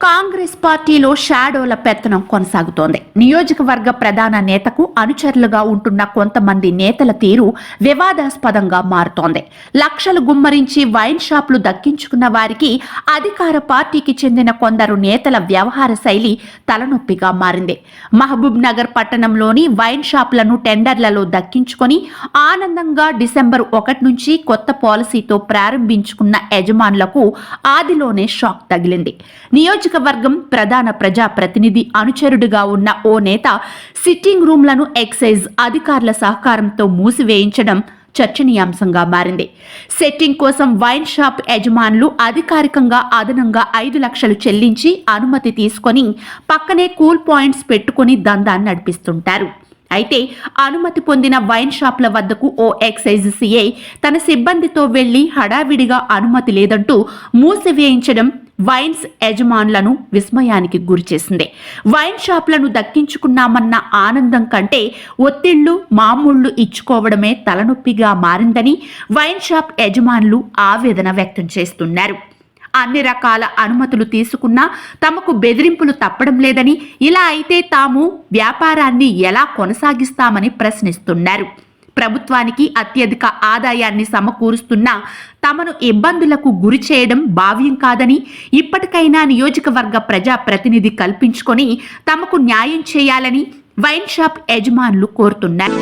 కాంగ్రెస్ పార్టీలో షాడోల పెత్తనం కొనసాగుతోంది. నియోజకవర్గ ప్రధాన నేతకు అనుచరులుగా ఉంటున్న కొంతమంది నేతల తీరు వివాదాస్పదంగా మారుతోంది. లక్షలు గుమ్మరించి వైన్ షాపులు దక్కించుకున్న వారికి అధికార పార్టీకి చెందిన కొందరు నేతల వ్యవహార శైలి తలనొప్పిగా మారింది. మహబూబ్ నగర్ పట్టణంలోని వైన్ షాపులను టెండర్లలో దక్కించుకొని ఆనందంగా డిసెంబర్ ఒకటి నుంచి కొత్త పాలసీతో ప్రారంభించుకున్న యజమానులకు ఆదిలోనే షాక్ తగిలింది. నియోజక నియోజకవర్గం ప్రధాన ప్రజా ప్రతినిధి అనుచరుడుగా ఉన్న ఓ నేత సిట్టింగ్ రూమ్లను ఎక్సైజ్ అధికారుల సహకారంతో మూసివేయించడం చర్చనీయాంశంగా మారింది. సెట్టింగ్ కోసం వైన్ షాప్ యజమానులు అధికారికంగా అదనంగా ఐదు లక్షలు చెల్లించి అనుమతి తీసుకొని పక్కనే కూల్ పాయింట్స్ పెట్టుకుని దందాన్ని నడిపిస్తుంటారు. అయితే అనుమతి పొందిన వైన్ షాప్ల వద్దకు ఓ ఎక్సైజ్ సిఐ తన సిబ్బందితో వెళ్ళి హడావిడిగా అనుమతి లేదంటూ మూసివేయించడం వైన్స్ యజమానులను విస్మయానికి గురిచేసింది వైన్ షాప్లను దక్కించుకున్నామన్న ఆనందం కంటే ఒత్తిళ్ళు మామూళ్ళు ఇచ్చుకోవడమే తలనొప్పిగా మారిందని వైన్ షాప్ యజమానులు ఆవేదన వ్యక్తం చేస్తున్నారు. అన్ని రకాల అనుమతులు తీసుకున్నా తమకు బెదిరింపులు తప్పడం లేదని ఇలా అయితే తాము వ్యాపారాన్ని ఎలా కొనసాగిస్తామని ప్రశ్నిస్తున్నారు. ప్రభుత్వానికి అత్యధిక ఆదాయాన్ని సమకూరుస్తున్న తమను ఇబ్బందులకు గురి చేయడం భావ్యం కాదని ఇప్పటికైనా నియోజకవర్గ ప్రజా ప్రతినిధి కల్పించుకొని తమకు న్యాయం చేయాలని వైన్ షాప్ యజమానులు కోరుతున్నారు.